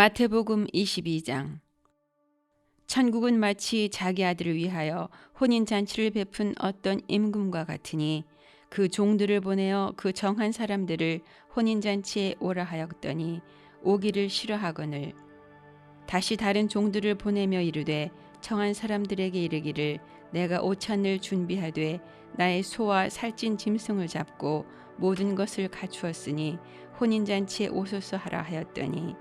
마태복음 22장. 천국은 마치 자기 아들을 위하여 혼인 잔치를 베푼 어떤 임금과 같으니 그 종들을 보내어 그 정한 사람들을 혼인 잔치에 오라 하였더니 오기를 싫어하거늘. 다시 다른 종들을 보내며 이르되 청한 사람들에게 이르기를 내가 오찬을 준비하되 나의 소와 살찐 짐승을 잡고 모든 것을 갖추었으니 혼인 잔치에 오소서 하라 하였더니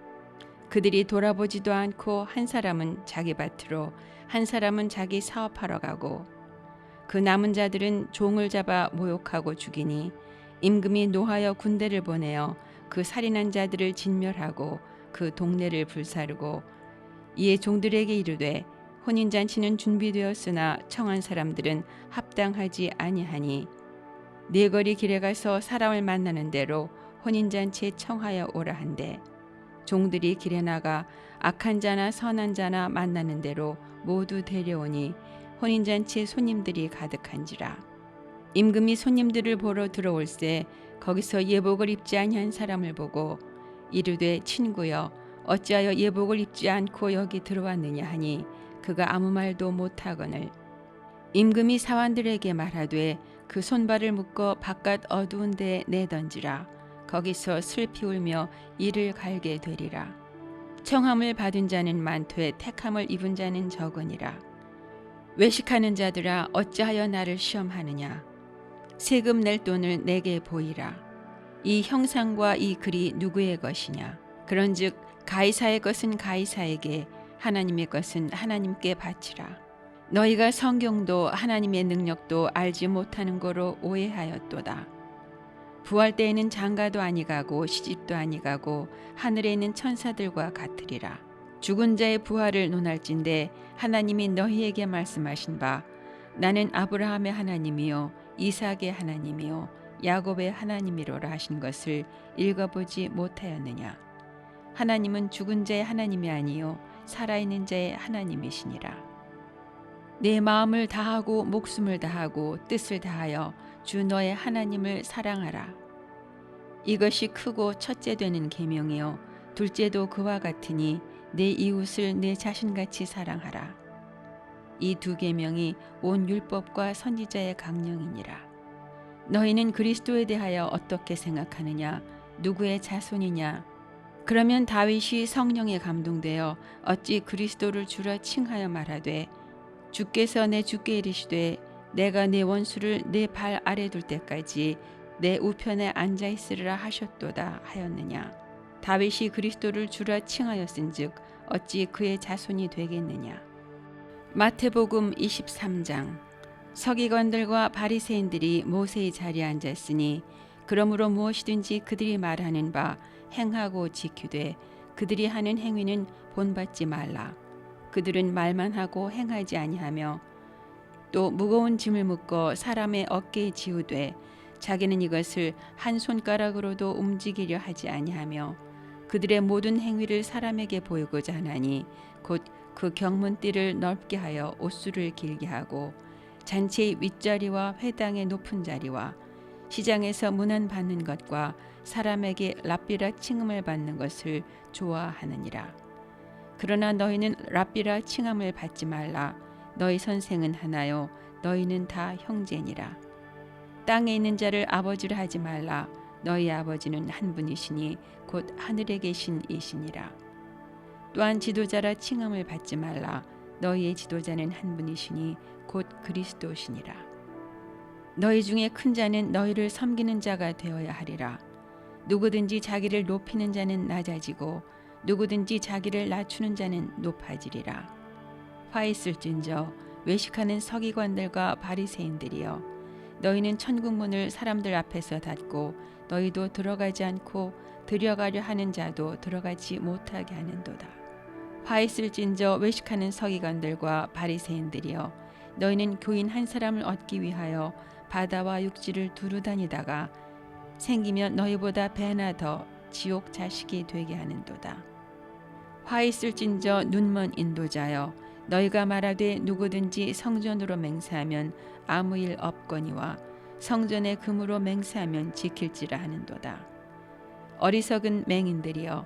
그들이 돌아보지도 않고 한 사람은 자기 밭으로 한 사람은 자기 사업하러 가고 그 남은 자들은 종을 잡아 모욕하고 죽이니 임금이 노하여 군대를 보내어 그 살인한 자들을 진멸하고 그 동네를 불사르고 이에 종들에게 이르되 혼인 잔치는 준비되었으나 청한 사람들은 합당하지 아니하니 네 거리 길에 가서 사람을 만나는 대로 혼인 잔치에 청하여 오라 한대 종들이 길에 나가 악한 자나 선한 자나 만나는 대로 모두 데려오니 혼인잔치에 손님들이 가득한지라. 임금이 손님들을 보러 들어올세 거기서 예복을 입지 아니한 사람을 보고 이르되 친구여 어찌하여 예복을 입지 않고 여기 들어왔느냐 하니 그가 아무 말도 못하거늘. 임금이 사환들에게 말하되 그 손발을 묶어 바깥 어두운 데에 내던지라 거기서 슬피 울며 이를 갈게 되리라. 청함을 받은 자는 많되 택함을 입은 자는 적으니라. 외식하는 자들아 어찌하여 나를 시험하느냐. 세금 낼 돈을 내게 보이라. 이 형상과 이 글이 누구의 것이냐. 그런즉 가이사의 것은 가이사에게 하나님의 것은 하나님께 바치라. 너희가 성경도 하나님의 능력도 알지 못하는 거로 오해하였도다. 부활 때에는 장가도 아니가고 시집도 아니가고 하늘에 있는 천사들과 같으리라. 죽은 자의 부활을 논할진대 하나님이 너희에게 말씀하신 바 나는 아브라함의 하나님이요 이삭의 하나님이요 야곱의 하나님이로라 하신 것을 읽어보지 못하였느냐. 하나님은 죽은 자의 하나님이 아니요 살아있는 자의 하나님이시니라. 내 마음을 다하고 목숨을 다하고 뜻을 다하여 주 너의 하나님을 사랑하라. 이것이 크고 첫째 되는 계명이요 둘째도 그와 같으니 내 이웃을 내 자신같이 사랑하라. 이 두 계명이 온 율법과 선지자의 강령이니라. 너희는 그리스도에 대하여 어떻게 생각하느냐? 누구의 자손이냐? 그러면 다윗이 성령에 감동되어 어찌 그리스도를 주라 칭하여 말하되 주께서 내 주께 이르시되 내가 내 원수를 내발 아래 둘 때까지 내 우편에 앉아 있으리라 하셨도다 하였느냐? 다윗이 그리스도를 주라 칭하였은즉 어찌 그의 자손이 되겠느냐? 마태복음 23장. 서기관들과 바리새인들이 모세의 자리에 앉았으니 그러므로 무엇이든지 그들이 말하는 바 행하고 지키되 그들이 하는 행위는 본받지 말라. 그들은 말만 하고 행하지 아니하며 또 무거운 짐을 묶어 사람의 어깨에 지우되 자기는 이것을 한 손가락으로도 움직이려 하지 아니하며 그들의 모든 행위를 사람에게 보이고자 하나니 곧 그 경문띠를 넓게 하여 옷수를 길게 하고 잔치의 윗자리와 회당의 높은 자리와 시장에서 문안 받는 것과 사람에게 랍비라 칭음을 받는 것을 좋아하느니라. 그러나 너희는 랍비라 칭함을 받지 말라. 너희 선생은 하나요. 너희는 다 형제니라. 땅에 있는 자를 아버지로 하지 말라. 너희 아버지는 한 분이시니 곧 하늘에 계신 이시니라. 또한 지도자라 칭함을 받지 말라. 너희의 지도자는 한 분이시니 곧 그리스도시니라. 너희 중에 큰 자는 너희를 섬기는 자가 되어야 하리라. 누구든지 자기를 높이는 자는 낮아지고 누구든지 자기를 낮추는 자는 높아지리라. 화 있을진저 외식하는 서기관들과 바리새인들이여 너희는 천국 문을 사람들 앞에서 닫고 너희도 들어가지 않고 들여가려 하는 자도 들어가지 못하게 하는도다. 화 있을진저 외식하는 서기관들과 바리새인들이여 너희는 교인 한 사람을 얻기 위하여 바다와 육지를 두루 다니다가 생기면 너희보다 배나 더 지옥 자식이 되게 하는도다. 화 있을진저 눈먼 인도자여 너희가 말하되 누구든지 성전으로 맹세하면 아무 일 없거니와 성전의 금으로 맹세하면 지킬지라 하는도다. 어리석은 맹인들이여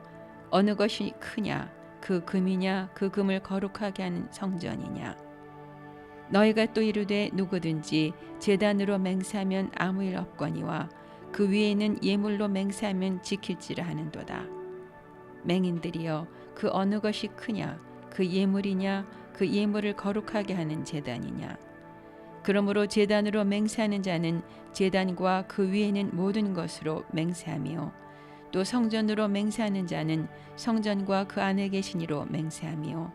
어느 것이 크냐 그 금이냐 그 금을 거룩하게 하는 성전이냐 너희가 또 이르되 누구든지 제단으로 맹세하면 아무 일 없거니와 그 위에는 예물로 맹세하면 지킬지라 하는도다. 맹인들이여 그 어느 것이 크냐 그 예물이냐 그 예물을 거룩하게 하는 제단이냐? 그러므로 제단으로 맹세하는 자는 제단과 그 위에는 모든 것으로 맹세하며 또 성전으로 맹세하는 자는 성전과 그 안에 계신 이로 맹세하며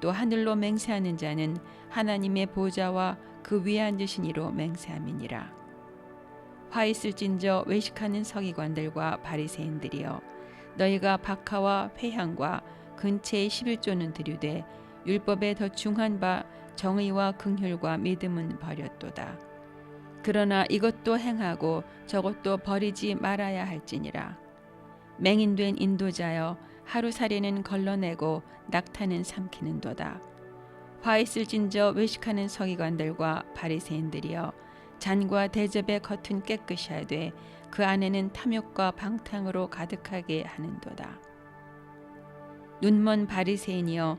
또 하늘로 맹세하는 자는 하나님의 보좌와 그 위에 앉으신 이로 맹세함이니라. 화 있을진저 외식하는 서기관들과 바리새인들이여 너희가 박하와 회향과 근체의 11조는 들유되 율법에 더 중한 바 정의와 긍휼과 믿음은 버렸도다. 그러나 이것도 행하고 저것도 버리지 말아야 할지니라. 맹인된 인도자여 하루살이는 걸러내고 낙타는 삼키는도다. 화 있을진저 외식하는 서기관들과 바리새인들이여 잔과 대접의 겉은 깨끗이 하되 그 안에는 탐욕과 방탕으로 가득하게 하는도다. 눈먼 바리새인이여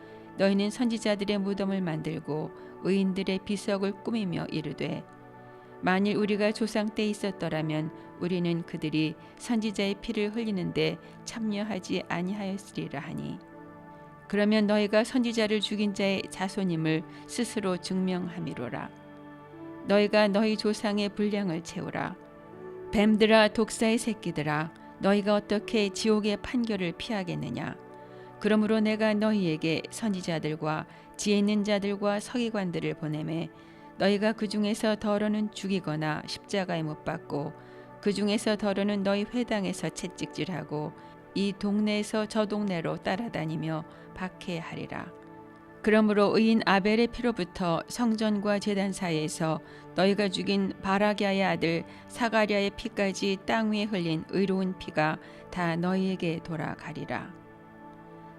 너희는 선지자들의 무덤을 만들고 의인들의 비석을 꾸미며 이르되 만일 우리가 조상 때 있었더라면 우리는 그들이 선지자의 피를 흘리는데 참여하지 아니하였으리라 하니. 그러면 너희가 선지자를 죽인 자의 자손임을 스스로 증명함이로라. 너희가 너희 조상의 분량을 채우라. 뱀들아 독사의 새끼들아 너희가 어떻게 지옥의 판결을 피하겠느냐 그러므로 내가 너희에게 선지자들과 지혜 있는 자들과 서기관들을 보내매 너희가 그 중에서 더러는 죽이거나 십자가에 못 박고 그 중에서 더러는 너희 회당에서 채찍질하고 이 동네에서 저 동네로 따라다니며 박해하리라. 그러므로 의인 아벨의 피로부터 성전과 제단 사이에서 너희가 죽인 바라기아의 아들 사가랴의 피까지 땅 위에 흘린 의로운 피가 다 너희에게 돌아가리라.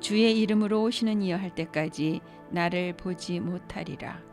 주의 이름으로 오시는 이여 할 때까지 나를 보지 못하리라